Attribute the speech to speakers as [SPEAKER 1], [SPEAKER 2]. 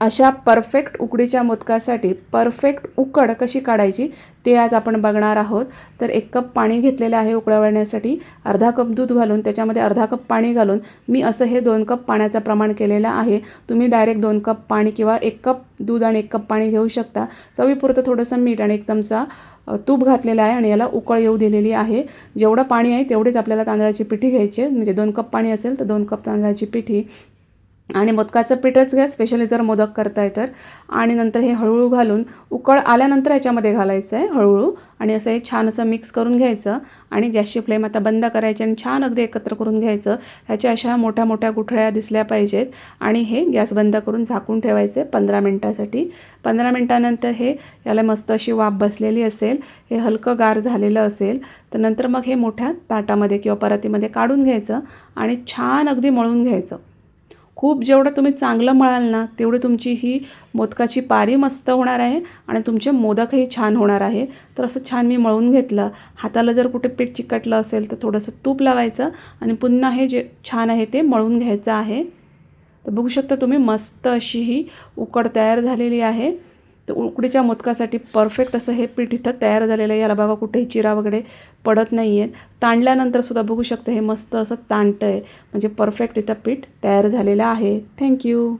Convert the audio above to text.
[SPEAKER 1] अशा परफेक्ट उकडीच्या मोदकासाठी परफेक्ट उकड कशी काढायची ते आज आपण बघणार आहोत. तर एक कप पाणी घेतलेलं आहे उकळवण्यासाठी अर्धा कप दूध घालून त्याच्यामध्ये अर्धा कप पाणी घालून मी असं हे दोन कप पाण्याचं प्रमाण केलेलं आहे. तुम्ही डायरेक्ट दोन कप पाणी किंवा एक कप दूध आणि एक कप पाणी घेऊ शकता. चवीपुरतं थोडंसं मीठ आणि एक चमचा तूप घातलेलं आहे आणि याला उकळ येऊ दिलेली आहे. जेवढं पाणी आहे तेवढेच आपल्याला तांदळाची पिठी घ्यायची आहे. म्हणजे दोन कप पाणी असेल तर दोन कप तांदळाची पिठी. आणि मोदकाचं पीठच घ्या स्पेशली जर मोदक करताय तर. आणि नंतर हे हळूहळू घालून उकळ आल्यानंतर ह्याच्यामध्ये घालायचं आहे हळूहळू. आणि असं हे छान असं मिक्स करून घ्यायचं. आणि गॅसची फ्लेम आता बंद करायची आणि छान अगदी एकत्र करून घ्यायचं. ह्याच्या अशा मोठ्या मोठ्या गुठळ्या दिसल्या पाहिजेत. आणि हे गॅस बंद करून झाकून ठेवायचे पंधरा मिनटासाठी. पंधरा मिनटानंतर हे याला मस्त अशी वाफ बसलेली असेल. हे हलकं गार झालेलं असेल. तर नंतर मग हे मोठ्या ताटामध्ये किंवा परातीमध्ये काढून घ्यायचं. आणि छान अगदी मळून घ्यायचं. खूप जेवढं तुम्ही चांगलं मळाल ना तेवढी तुमची ही मोदकाची पारी मस्त होणार आहे आणि तुमचे मोदकही छान होणार आहे. तर असं छान मी मळून घेतलं. हाताला जर कुठे पीठ चिकटलं असेल तर थोडंसं तूप लावायचं आणि पुन्हा हे जे छान आहे ते मळून घ्यायचं आहे. तर बघू शकता तुम्ही मस्त अशी ही उकड तयार झालेली आहे. तर उकडीच्या मोदकासाठी परफेक्ट असं हे पीठ इथं तयार झालेलं आहे. याला बघा कुठेही चिरा वगैरे पडत नाही आहे ताणल्यानंतर सुद्धा बघू शकतं हे मस्त असं ताणतं आहे म्हणजे परफेक्ट इथं पीठ तयार झालेलं आहे. थँक्यू